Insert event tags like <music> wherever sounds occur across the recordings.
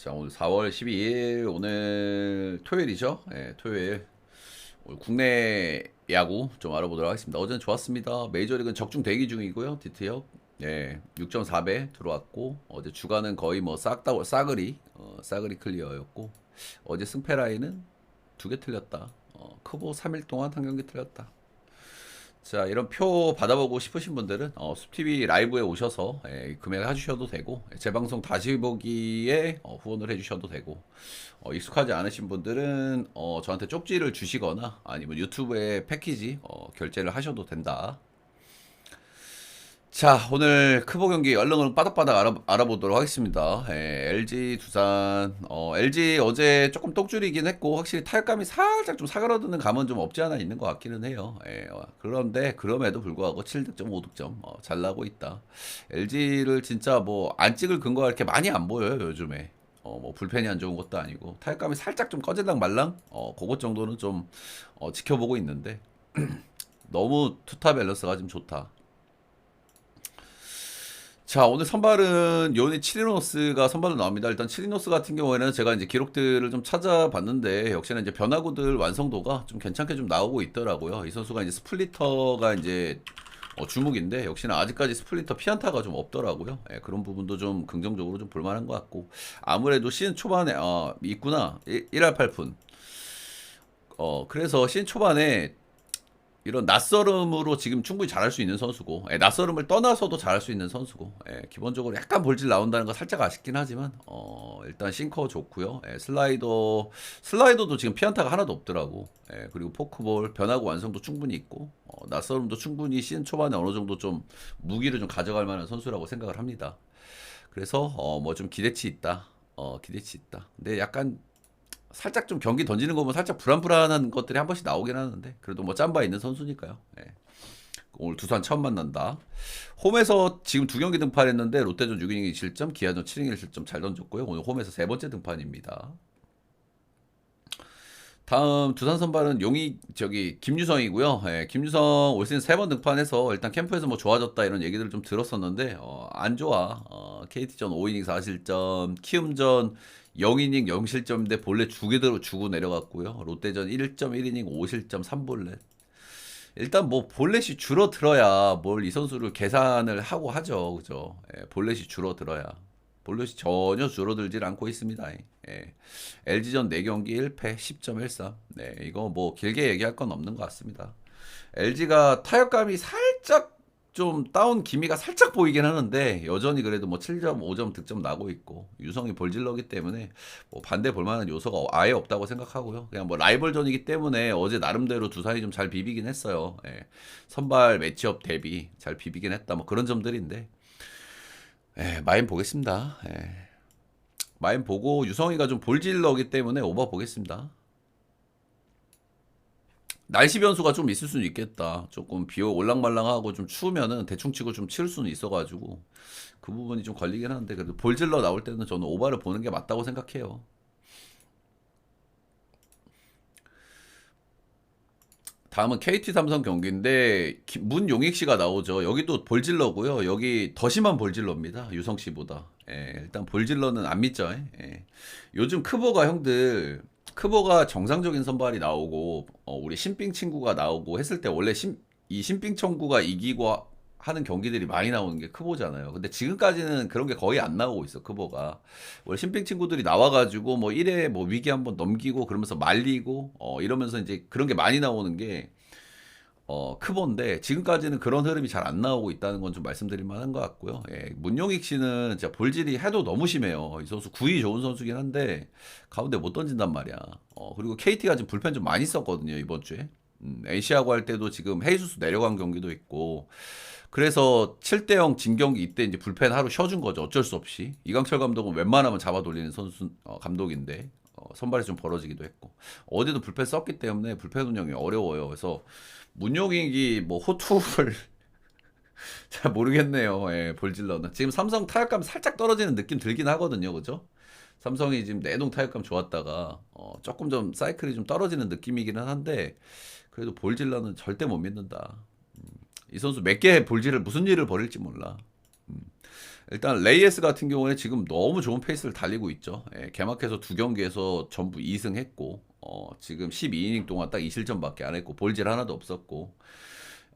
자 오늘 4월 12일 오늘 토요일이죠. 예, 토요일 국내 야구 좀 알아보도록 하겠습니다. 어제는 좋았습니다. 메이저리그는 적중 대기 중이고요. 디트역 예, 6.4배 들어왔고 어제 주간은 거의 뭐 싹다 싸그리 어, 싸그리 클리어였고 어제 승패 라인은 두 개 틀렸다. 어, 크보 3일 동안 한 경기 틀렸다. 자 이런 표 받아보고 싶으신 분들은 어, 숲TV 라이브에 오셔서 예, 구매를 해주셔도 되고 재방송 다시 보기에 어, 후원을 해주셔도 되고 어, 익숙하지 않으신 분들은 어, 저한테 쪽지를 주시거나 아니면 유튜브에 패키지 어, 결제를 하셔도 된다. 자, 오늘 크보 경기 얼렁얼렁 빠닥빠닥 알아, 알아보도록 하겠습니다. 예, LG 두산, 어, LG 어제 조금 똥줄이긴 했고, 확실히 타격감이 살짝 좀 사그라드는 감은 좀 없지 않아 있는 것 같기는 해요. 예, 어, 그런데, 그럼에도 불구하고 7득점, 5득점, 어, 잘 나고 있다. LG를 진짜 뭐, 안 찍을 근거가 이렇게 많이 안 보여요, 요즘에. 어, 뭐, 불펜이 안 좋은 것도 아니고, 타격감이 살짝 좀 꺼질랑 말랑? 어, 그것 정도는 좀, 어, 지켜보고 있는데, <clears throat> 너무 투타 밸런스가 좀 좋다. 자, 오늘 선발은 요니 치리노스가 선발로 나옵니다. 일단 치리노스 같은 경우에는 제가 이제 기록들을 좀 찾아봤는데 역시나 이제 변화구들 완성도가 좀 괜찮게 좀 나오고 있더라고요. 이 선수가 이제 스플리터가 이제 어, 주목인데 역시나 아직까지 스플리터 피안타가 좀 없더라고요. 예, 그런 부분도 좀 긍정적으로 좀 볼만한 것 같고 아무래도 시즌 초반에 어, 있구나 1, 1할 8푼. 어 그래서 시즌 초반에 이런 낯설음으로 지금 충분히 잘할 수 있는 선수고 예, 낯설음을 떠나서도 잘할 수 있는 선수고 예, 기본적으로 약간 볼질 나온다는 거 살짝 아쉽긴 하지만 어, 일단 싱커 좋고요. 예, 슬라이더 슬라이더도 지금 피안타가 하나도 없더라고. 예, 그리고 포크볼 변하고 완성도 충분히 있고 어, 낯설음도 충분히 시즌 초반에 어느 정도 좀 무기를 좀 가져갈 만한 선수라고 생각을 합니다. 그래서 어, 뭐 좀 기대치 있다. 어, 기대치 있다. 근데 약간 살짝 좀 경기 던지는 거 보면 살짝 불안불안한 것들이 한 번씩 나오긴 하는데 그래도 뭐 짬바 있는 선수니까요. 예. 오늘 두산 처음 만난다. 홈에서 지금 두 경기 등판했는데 롯데전 6이닝 1실점, 기아전 7이닝 1실점 잘 던졌고요. 오늘 홈에서 세 번째 등판입니다. 다음 두산 선발은 용이 저기 김유성이고요. 예, 김유성 올 시즌 세 번 등판해서 일단 캠프에서 뭐 좋아졌다 이런 얘기들을 좀 들었었는데 어, 안 좋아. 어, KT전 5이닝 4실점, 키움전 0이닝 0실점인데 본래 주게대로 주고 내려갔고요. 롯데전 1.1이닝 5실점 3볼넷. 일단 뭐 볼넷이 줄어들어야 뭘 이 선수를 계산을 하고 하죠. 그죠? 예, 볼넷이 줄어들어야. 볼넷이 전혀 줄어들질 않고 있습니다. 예. LG전 4경기 1패 10.13. 네, 이거 뭐 길게 얘기할 건 없는 것 같습니다. LG가 타격감이 살짝 좀 다운 기미가 살짝 보이긴 하는데 여전히 그래도 뭐 7점, 5점 득점 나고 있고 유성이 볼질러기 때문에 뭐 반대 볼 만한 요소가 아예 없다고 생각하고요. 그냥 뭐 라이벌전이기 때문에 어제 나름대로 두산이 좀 잘 비비긴 했어요. 예. 선발 매치업 대비 잘 비비긴 했다. 뭐 그런 점들인데 예, 마인 보겠습니다. 예. 마인 보고 유성이가 좀 볼질러기 때문에 오버 보겠습니다. 날씨 변수가 좀 있을 수는 있겠다. 조금 비 올랑말랑하고 좀 추우면은 대충 치고 좀 치울 수는 있어가지고 그 부분이 좀 걸리긴 하는데 그래도 볼질러 나올 때는 저는 오바를 보는 게 맞다고 생각해요. 다음은 KT 삼성 경기인데 기- 문용익 씨가 나오죠. 여기도 볼질러고요. 여기 더 심한 볼질러입니다. 유성 씨보다. 예, 일단 볼질러는 안 믿죠. 예. 요즘 크보가 형들 크보가 정상적인 선발이 나오고 어, 우리 신빙 친구가 나오고 했을 때 원래 신, 이 신빙 청구가 이기고 하는 경기들이 많이 나오는 게 크보잖아요. 근데 지금까지는 그런 게 거의 안 나오고 있어, 크보가. 원래 신빙 친구들이 나와가지고 뭐 1회 뭐 위기 한번 넘기고 그러면서 말리고 어, 이러면서 이제 그런 게 많이 나오는 게 어, 크본데 지금까지는 그런 흐름이 잘 안 나오고 있다는 건 좀 말씀드릴 만한 것 같고요. 예, 문용익 씨는 진짜 볼질이 해도 너무 심해요. 이 선수 구위 좋은 선수긴 한데 가운데 못 던진단 말이야. 어, 그리고 KT가 지금 불펜 좀 많이 썼거든요, 이번 주에. 음, NC하고 할 때도 지금 헤이수스 내려간 경기도 있고 그래서 7대0 진 경기 이때 이제 불펜 하루 쉬어준 거죠. 어쩔 수 없이. 이강철 감독은 웬만하면 잡아 돌리는 선수 어, 감독인데 어, 선발이 좀 벌어지기도 했고 어제도 불펜 썼기 때문에 불펜 운영이 어려워요. 그래서 문용익이 뭐 호투를 <laughs> 잘 모르겠네요. 예, 볼질러는 지금 삼성 타격감 살짝 떨어지는 느낌 들긴 하거든요. 그죠? 삼성이 지금 내동 타격감 좋았다가 어, 조금 좀 사이클이 좀 떨어지는 느낌이기는 한데 그래도 볼질러는 절대 못 믿는다. 음, 이 선수 몇 개 볼질을 무슨 일을 벌일지 몰라. 음. 일단 레이에스 같은 경우에 지금 너무 좋은 페이스를 달리고 있죠. 예, 개막해서 두 경기에서 전부 2승 했고 어, 지금 12이닝 동안 딱 2실점밖에 안 했고 볼질 하나도 없었고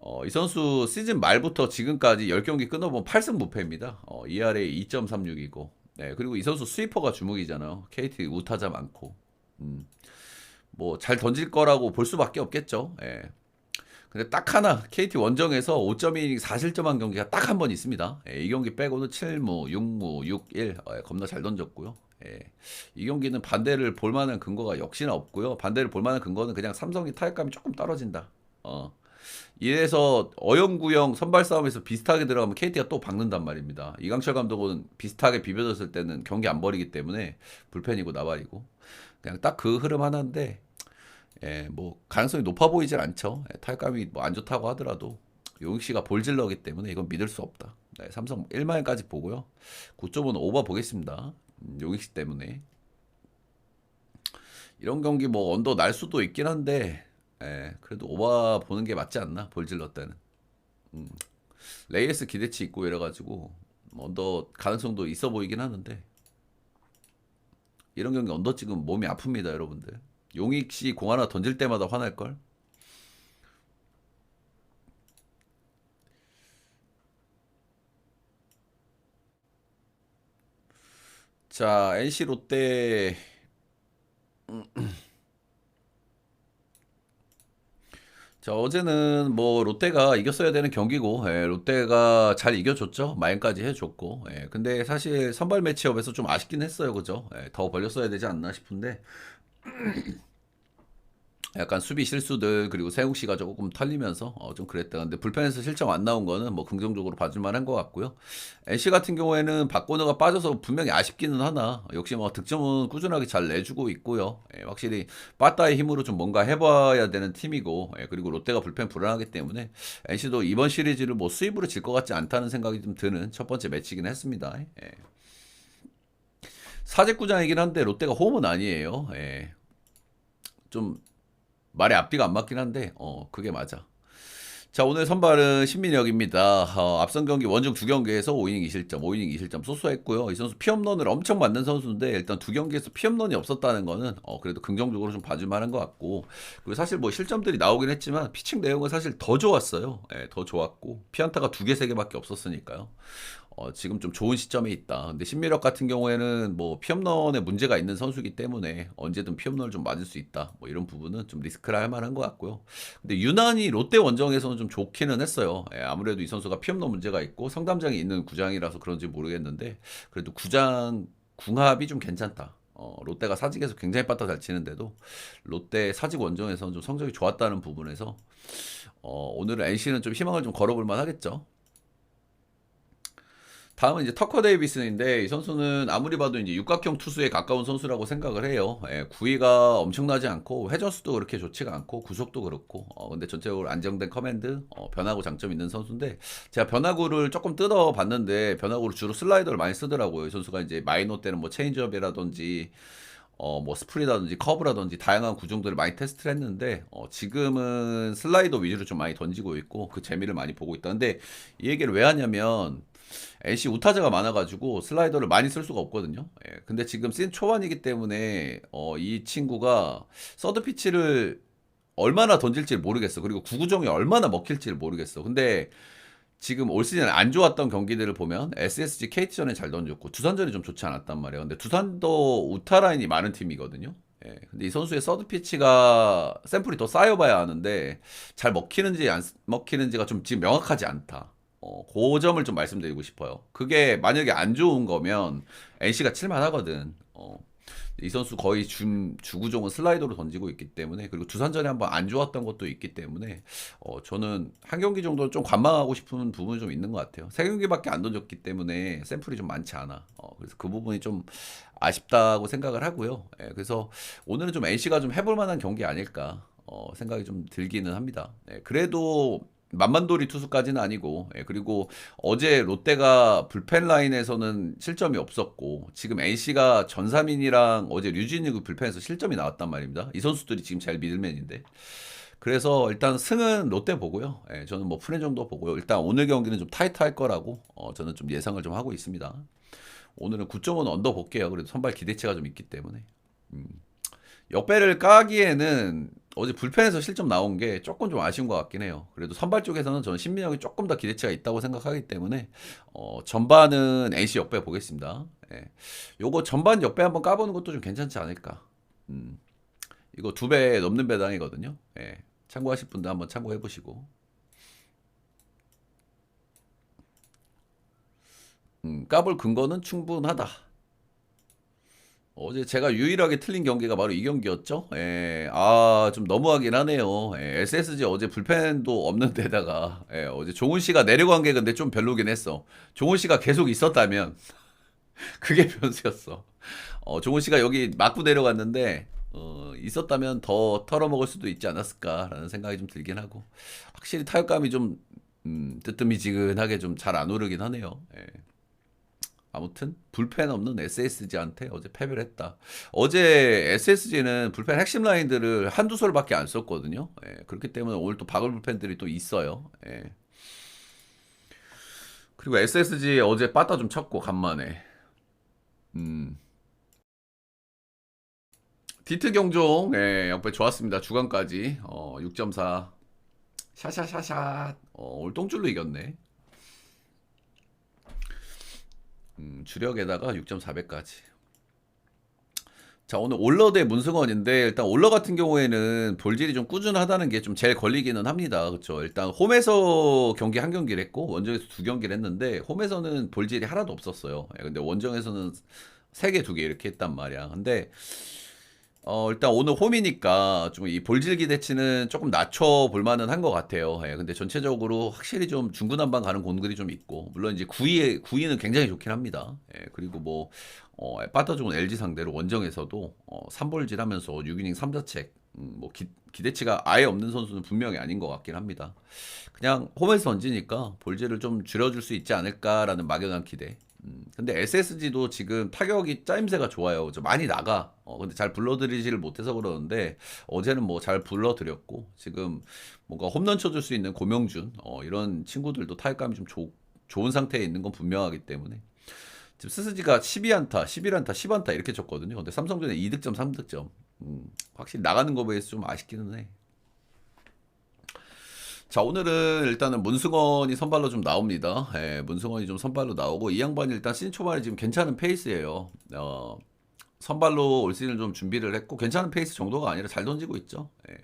어, 이 선수 시즌 말부터 지금까지 10경기 끊어보면 8승 무패입니다. 어, ERA 2.36이고 네, 그리고 이 선수 스위퍼가 주목이잖아요. KT 우타자 많고 음, 뭐 잘 던질 거라고 볼 수밖에 없겠죠. 예. 근데 딱 하나 KT 원정에서 5.2이닝 4실점 한 경기가 딱 한 번 있습니다. 예, 이 경기 빼고는 7무, 6무, 6-1 어, 예, 겁나 잘 던졌고요. 예, 이 경기는 반대를 볼 만한 근거가 역시나 없고요. 반대를 볼 만한 근거는 그냥 삼성이 타격감이 조금 떨어진다. 어. 이래서 어영구영 선발 싸움에서 비슷하게 들어가면 KT가 또 박는단 말입니다. 이강철 감독은 비슷하게 비벼졌을 때는 경기 안 버리기 때문에 불펜이고 나발이고 그냥 딱 그 흐름 하나인데 예, 뭐 가능성이 높아 보이질 않죠. 예, 타격감이 뭐 안 좋다고 하더라도 용익 씨가 볼질러기 때문에 이건 믿을 수 없다. 네, 삼성 1만 원까지 보고요. 9점은 오버 보겠습니다. 음, 용익 씨 때문에 이런 경기 뭐 언더 날 수도 있긴 한데 예, 그래도 오버 보는 게 맞지 않나 볼질러 때는 음, 레이에스 기대치 있고 이래가지고 뭐 언더 가능성도 있어 보이긴 하는데 이런 경기 언더 찍으면 몸이 아픕니다 여러분들 용익 씨 공 하나 던질 때마다 화날 걸. 자, NC 롯데 자, 어제는 뭐 롯데가 이겼어야 되는 경기고, 예, 롯데가 잘 이겨줬죠. 마인까지 해줬고, 예, 근데 사실 선발 매치업에서 좀 아쉽긴 했어요, 그죠? 예, 더 벌렸어야 되지 않나 싶은데, 약간 수비 실수들 그리고 세국 씨가 조금 털리면서 어, 좀 그랬다. 근데 불펜에서 실점 안 나온 거는 뭐 긍정적으로 봐줄 만한 것 같고요. NC 같은 경우에는 박건우가 빠져서 분명히 아쉽기는 하나 역시 뭐 득점은 꾸준하게 잘 내주고 있고요. 예, 확실히 빠따의 힘으로 좀 뭔가 해봐야 되는 팀이고 예, 그리고 롯데가 불펜 불안하기 때문에 NC도 이번 시리즈를 뭐 수입으로 질 것 같지 않다는 생각이 좀 드는 첫 번째 매치긴 했습니다. 예. 사직구장이긴 한데 롯데가 홈은 아니에요. 예. 좀 말의 앞뒤가 안 맞긴 한데 어 그게 맞아. 자 오늘 선발은 신민혁입니다. 어, 앞선 경기 원정 두 경기에서 5이닝 2실점, 5이닝 2실점 소소했고요. 이 선수 피홈런을 엄청 맞는 선수인데 일단 두 경기에서 피홈런이 없었다는 거는 어, 그래도 긍정적으로 좀 봐줄 만한 것 같고 그리고 사실 뭐 실점들이 나오긴 했지만 피칭 내용은 사실 더 좋았어요. 예, 더 좋았고 피안타가 두 개, 세 개밖에 없었으니까요. 어, 지금 좀 좋은 시점에 있다. 근데 신미력 같은 경우에는 뭐 피홈런에 문제가 있는 선수이기 때문에 언제든 피홈런을 좀 맞을 수 있다. 뭐 이런 부분은 좀 리스크를 할 만한 것 같고요. 근데 유난히 롯데 원정에서는 좀 좋기는 했어요. 예, 아무래도 이 선수가 피홈런 문제가 있고 성담장이 있는 구장이라서 그런지 모르겠는데 그래도 구장 궁합이 좀 괜찮다. 어, 롯데가 사직에서 굉장히 빠따 잘 치는데도 롯데 사직 원정에서는 좀 성적이 좋았다는 부분에서 어, 오늘은 NC는 좀 희망을 좀 걸어볼 만 하겠죠. 다음은 이제 터커 데이비슨인데 이 선수는 아무리 봐도 이제 육각형 투수에 가까운 선수라고 생각을 해요. 예, 구위가 엄청나지 않고 회전수도 그렇게 좋지가 않고 구속도 그렇고 어, 근데 전체적으로 안정된 커맨드 어, 변화구 장점 있는 선수인데 제가 변화구를 조금 뜯어 봤는데 변화구를 주로 슬라이더를 많이 쓰더라고요. 이 선수가 이제 마이너 때는 뭐 체인지업이라든지 어, 뭐 스프리라든지 커브라든지 다양한 구종들을 많이 테스트를 했는데 어, 지금은 슬라이더 위주로 좀 많이 던지고 있고 그 재미를 많이 보고 있다. 근데 이 얘기를 왜 하냐면 NC 우타자가 많아가지고 슬라이더를 많이 쓸 수가 없거든요. 예, 근데 지금 신 초반이기 때문에 어, 이 친구가 서드 피치를 얼마나 던질지 모르겠어. 그리고 구구종이 얼마나 먹힐지 를 모르겠어. 근데 지금 올 시즌 안 좋았던 경기들을 보면 SSG KT전에 잘 던졌고 두산전이 좀 좋지 않았단 말이에요. 근데 두산도 우타 라인이 많은 팀이거든요. 예, 근데 이 선수의 서드 피치가 샘플이 더 쌓여봐야 하는데 잘 먹히는지 안 먹히는지가 좀 지금 명확하지 않다. 어, 그 점을 좀 말씀드리고 싶어요. 그게 만약에 안 좋은 거면 NC가 칠만하거든. 어, 이 선수 거의 주, 주구종은 슬라이더로 던지고 있기 때문에 그리고 두산전에 한번 안 좋았던 것도 있기 때문에 어, 저는 한 경기 정도 좀 관망하고 싶은 부분이 좀 있는 것 같아요. 세 경기밖에 안 던졌기 때문에 샘플이 좀 많지 않아. 어, 그래서 그 부분이 좀 아쉽다고 생각을 하고요. 예, 그래서 오늘은 좀 NC가 좀 해볼 만한 경기 아닐까 어, 생각이 좀 들기는 합니다. 예, 그래도 만만돌이 투수까지는 아니고 예, 그리고 어제 롯데가 불펜 라인에서는 실점이 없었고 지금 NC가 전삼인이랑 어제 류진익 불펜에서 실점이 나왔단 말입니다. 이 선수들이 지금 제일 미들맨인데 그래서 일단 승은 롯데 보고요. 예, 저는 뭐 프렌 정도 보고요. 일단 오늘 경기는 좀 타이트할 거라고 어, 저는 좀 예상을 좀 하고 있습니다. 오늘은 9.5는 언더 볼게요. 그래도 선발 기대치가 좀 있기 때문에. 음. 역배를 까기에는 어제 불펜에서 실점 나온 게 조금 좀 아쉬운 것 같긴 해요. 그래도 선발 쪽에서는 저는 신민혁이 조금 더 기대치가 있다고 생각하기 때문에 어, 전반은 NC 역배 보겠습니다. 예. 요거 전반 역배 한번 까보는 것도 좀 괜찮지 않을까. 음. 이거 두 배 넘는 배당이거든요. 예. 참고하실 분들 한번 참고해 보시고. 음, 까볼 근거는 충분하다. 어제 제가 유일하게 틀린 경기가 바로 이 경기였죠. 예, 아, 좀 너무하긴 하네요. 예, SSG 어제 불펜도 없는 <laughs> 데다가, 예, 어제 종훈 씨가 내려간 게 근데 좀 별로긴 했어. 종훈 씨가 계속 있었다면, <laughs> 그게 <laughs> 변수였어. 어, 종훈 씨가 여기 맞고 내려갔는데, 어, 있었다면 더 털어먹을 수도 있지 않았을까라는 생각이 좀 들긴 하고, 확실히 타격감이 좀, 음, 뜨뜻미지근하게 좀 잘 안 오르긴 하네요. 예. 아무튼 불펜 없는 SSG한테 어제 패배를 했다. 어제 SSG는 불펜 핵심 라인들을 한두 솔밖에 안 썼거든요. 예, 그렇기 때문에 오늘 또 박을 불펜들이 또 있어요. 예. 그리고 SSG 어제 빠따 좀 쳤고 간만에. 음. 디트 경종 예, 역배 좋았습니다. 주간까지 어, 6.4 샤샤샤샷 어, 오늘 똥줄로 이겼네. 음, 주력에다가 6.4배까지. 자, 오늘 올러 대 문승원인데, 일단 올러 같은 경우에는 볼질이 좀 꾸준하다는 게 좀 제일 걸리기는 합니다. 그쵸. 일단 홈에서 경기 한 경기를 했고, 원정에서 두 경기를 했는데, 홈에서는 볼질이 하나도 없었어요. 예, 근데 원정에서는 세 개, 두 개 이렇게 했단 말이야. 근데, 어, 일단 오늘 홈이니까 좀 이 볼질 기대치는 조금 낮춰 볼 만은 한 것 같아요. 예, 근데 전체적으로 확실히 좀 중구난방 가는 공들이 좀 있고, 물론 이제 9위, 9위는 굉장히 좋긴 합니다. 예, 그리고 뭐, 어, 빠따 좋은 LG 상대로 원정에서도 어, 3볼질 하면서 6이닝 3자책, 음, 뭐 기, 기대치가 아예 없는 선수는 분명히 아닌 것 같긴 합니다. 그냥 홈에서 던지니까 볼질을 좀 줄여줄 수 있지 않을까라는 막연한 기대. 음, 근데 SSG도 지금 타격이 짜임새가 좋아요. 좀 많이 나가. 어, 근데 잘 불러들이지를 못해서 그러는데 어제는 뭐 잘 불러들였고 지금 뭔가 홈런 쳐줄 수 있는 고명준 어, 이런 친구들도 타격감이 좀 좋- 좋은 상태에 있는 건 분명하기 때문에 지금 스스지가 12안타, 11안타, 10안타 이렇게 쳤거든요. 근데 삼성전에 2득점, 3득점. 음, 확실히 나가는 거에 비해서 좀 아쉽기는 해. 자, 오늘은 일단은 문승원이 선발로 좀 나옵니다. 예, 문승원이 좀 선발로 나오고 이 양반이 일단 시즌 초반에 지금 괜찮은 페이스예요. 어, 선발로 올 시즌을 좀 준비를 했고 괜찮은 페이스 정도가 아니라 잘 던지고 있죠. 예.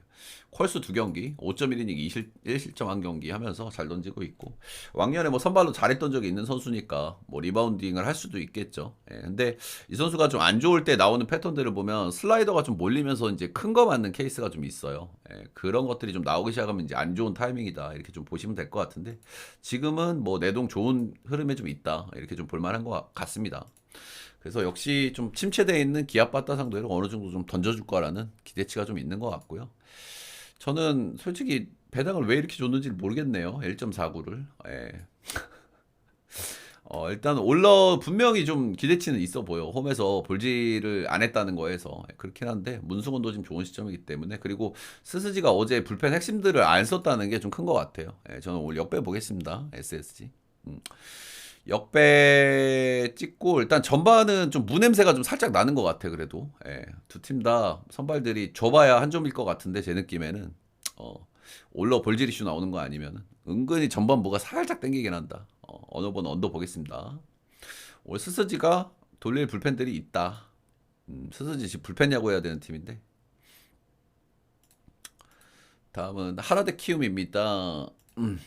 콜수 두 경기, 5.1이닝 2실, 1실점 한 경기 하면서 잘 던지고 있고 왕년에 뭐 선발로 잘했던 적이 있는 선수니까 뭐 리바운딩을 할 수도 있겠죠. 예. 근데 이 선수가 좀 안 좋을 때 나오는 패턴들을 보면 슬라이더가 좀 몰리면서 이제 큰 거 맞는 케이스가 좀 있어요. 예. 그런 것들이 좀 나오기 시작하면 이제 안 좋은 타이밍이다 이렇게 좀 보시면 될 것 같은데 지금은 뭐 내동 좋은 흐름에 좀 있다 이렇게 좀 볼만한 것 같습니다. 그래서 역시 좀 침체되어 있는 기아 빠따 상대로 어느 정도 좀 던져줄 거라는 기대치가 좀 있는 것 같고요. 저는 솔직히 배당을 왜 이렇게 줬는지 모르겠네요. 1.49를. 예. <laughs> 어, 일단 올러 분명히 좀 기대치는 있어 보여. 홈에서 볼질을 안 했다는 거에서 예, 그렇긴 한데 문승원도 지금 좋은 시점이기 때문에 그리고 스스지가 어제 불펜 핵심들을 안 썼다는 게 좀 큰 것 같아요. 예, 저는 오늘 역배 보겠습니다. SSG. 음. 역배 찍고 일단 전반은 좀 무냄새가 좀 살짝 나는 것 같아 그래도. 예, 두 팀 다 선발들이 줘봐야 한 점일 것 같은데 제 느낌에는. 어, 올러 볼질 이슈 나오는 거 아니면 은근히 전반 뭐가 살짝 땡기긴 한다. 어, 어느 번 언더 보겠습니다. 올 스스지가 돌릴 불펜들이 있다. 음, 스스지 지금 불펜 야구 해야 되는 팀인데. 다음은 하라데 키움입니다. 음.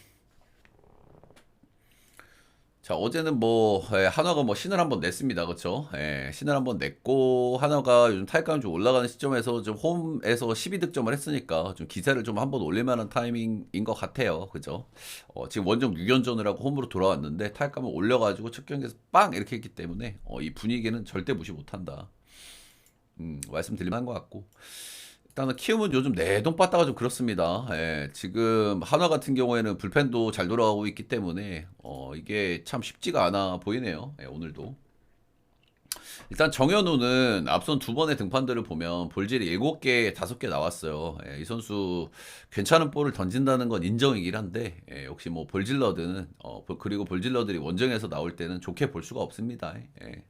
자, 어제는 뭐, 예, 한화가 뭐 신을 한번 냈습니다. 그쵸? 예, 신을 한번 냈고, 한화가 요즘 타격감이 좀 올라가는 시점에서 좀 홈에서 12득점을 했으니까 좀 기세를 좀 한번 올릴만한 타이밍인 것 같아요. 그죠? 어, 지금 원정 6연전을 하고 홈으로 돌아왔는데 타격감을 올려가지고 첫 경기에서 빵! 이렇게 했기 때문에 어, 이 분위기는 절대 무시 못한다. 음, 말씀드릴만 한것 같고. 일단은 키움은 요즘 내동 빠따가 좀 그렇습니다. 예, 지금 한화 같은 경우에는 불펜도 잘 돌아가고 있기 때문에 어, 이게 참 쉽지가 않아 보이네요. 예, 오늘도. 일단 정현우는 앞선 두 번의 등판들을 보면 볼질이 7개, 5개 나왔어요. 예, 이 선수 괜찮은 볼을 던진다는 건 인정이긴 한데 예, 역시 뭐 볼질러드는 어, 볼- 그리고 볼질러들이 원정에서 나올 때는 좋게 볼 수가 없습니다. 예.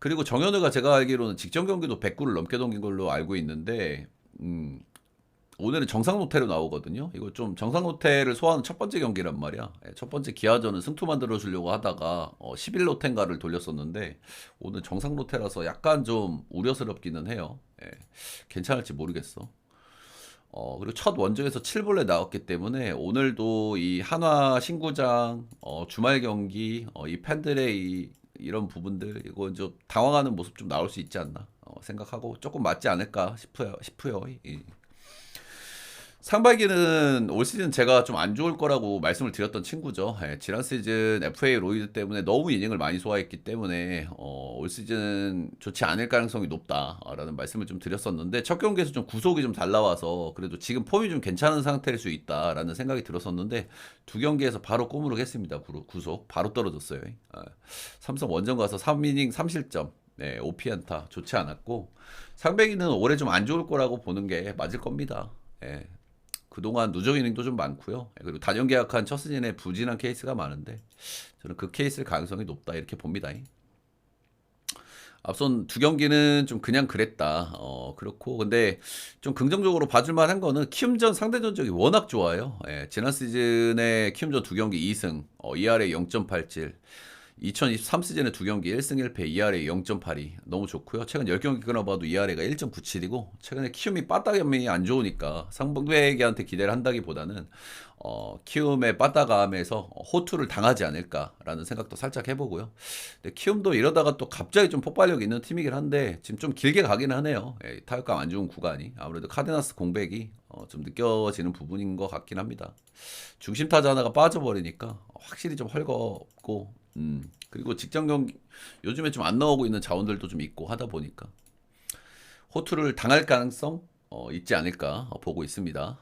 그리고 정현우가 제가 알기로는 직전 경기도 100구를 넘게 넘긴 걸로 알고 있는데 음, 오늘은 정상 노태로 나오거든요. 이거 좀 정상 노태를 소화하는 첫 번째 경기란 말이야. 예, 첫 번째 기아전은 승투 만들어 주려고 하다가 어, 11 노태인가를 돌렸었는데 오늘 정상 노태라서 약간 좀 우려스럽기는 해요. 예, 괜찮을지 모르겠어. 어, 그리고 첫 원정에서 7볼에 나왔기 때문에 오늘도 이 한화 신구장 어, 주말 경기 어, 이 팬들의 이, 이런 부분들 이거 좀 당황하는 모습 좀 나올 수 있지 않나 어, 생각하고 조금 맞지 않을까 싶어요. 싶어요. 이- 상반기는 올 시즌 제가 좀 안 좋을 거라고 말씀을 드렸던 친구죠. 예, 지난 시즌 FA 로이드 때문에 너무 이닝을 많이 소화했기 때문에 어, 올 시즌 좋지 않을 가능성이 높다라는 말씀을 좀 드렸었는데 첫 경기에서 좀 구속이 좀 잘 나와서 그래도 지금 폼이 좀 괜찮은 상태일 수 있다라는 생각이 들었었는데 두 경기에서 바로 꼬무룩했습니다. 구로- 구속 바로 떨어졌어요. 아, 삼성 원정 가서 3이닝 3실점. 네, 오피안타 좋지 않았고 상백이는 올해 좀 안 좋을 거라고 보는 게 맞을 겁니다. 예, 그동안 누적 이닝도 좀 많고요. 예, 그리고 단연 계약한 첫 시즌에 부진한 케이스가 많은데 저는 그 케이스일 가능성이 높다 이렇게 봅니다. 앞선 두 경기는 좀 그냥 그랬다. 어, 그렇고 근데 좀 긍정적으로 봐줄 만 한 거는 키움전 상대 전적이 워낙 좋아요. 예, 지난 시즌에 키움전 두 경기 2승, 어, ERA 0.87. 2023 시즌에 두 경기 1승 1패 ERA 0.82 너무 좋고요. 최근 10경기 끊어봐도 ERA가 1.97이고 최근에 키움이 빠따감이 안 좋으니까 상봉배에게한테 기대를 한다기보다는 어, 키움의 빠따감에서 호투를 당하지 않을까라는 생각도 살짝 해보고요. 근데 키움도 이러다가 또 갑자기 좀 폭발력 있는 팀이긴 한데 지금 좀 길게 가긴 하네요. 예, 타격감 안 좋은 구간이 아무래도 카데나스 공백이 어, 좀 느껴지는 부분인 것 같긴 합니다. 중심 타자 하나가 빠져버리니까 확실히 좀 헐겁고 음, 그리고 직전 경기 요즘에 좀 안 나오고 있는 자원들도 좀 있고 하다 보니까 호투를 당할 가능성 어, 있지 않을까 어, 보고 있습니다.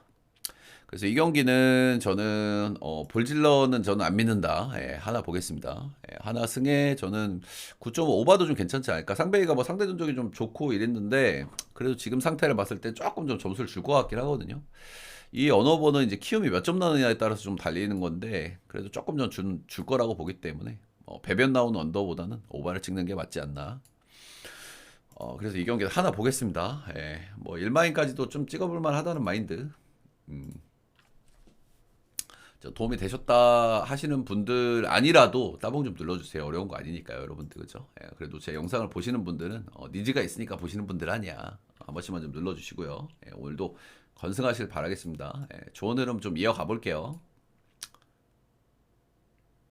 그래서 이 경기는 저는 어, 볼질러는 저는 안 믿는다. 예, 하나 보겠습니다. 예, 하나 승에 저는 9.5바도 좀 괜찮지 않을까. 상배이가 뭐 상대 전적이 좀 좋고 이랬는데 그래도 지금 상태를 봤을 때 조금 좀 점수를 줄 것 같긴 하거든요. 이 언어버는 이제 키움이 몇 점 나느냐에 따라서 좀 달리는 건데 그래도 조금 좀 줄, 줄 거라고 보기 때문에 어, 배변 나오는 언더보다는 오바를 찍는 게 맞지 않나. 어, 그래서 이 경기 하나 보겠습니다. 예, 뭐 일마인까지도 좀 찍어볼 만 하다는 마인드. 음. 저 도움이 되셨다 하시는 분들 아니라도 따봉 좀 눌러주세요. 어려운 거 아니니까요, 여러분들 그죠? 예, 그래도 제 영상을 보시는 분들은 어, 니즈가 있으니까 보시는 분들 아니야. 한 번씩만 좀 눌러주시고요. 예, 오늘도 건승하실 바라겠습니다. 예, 흐름 좀 이어가 볼게요.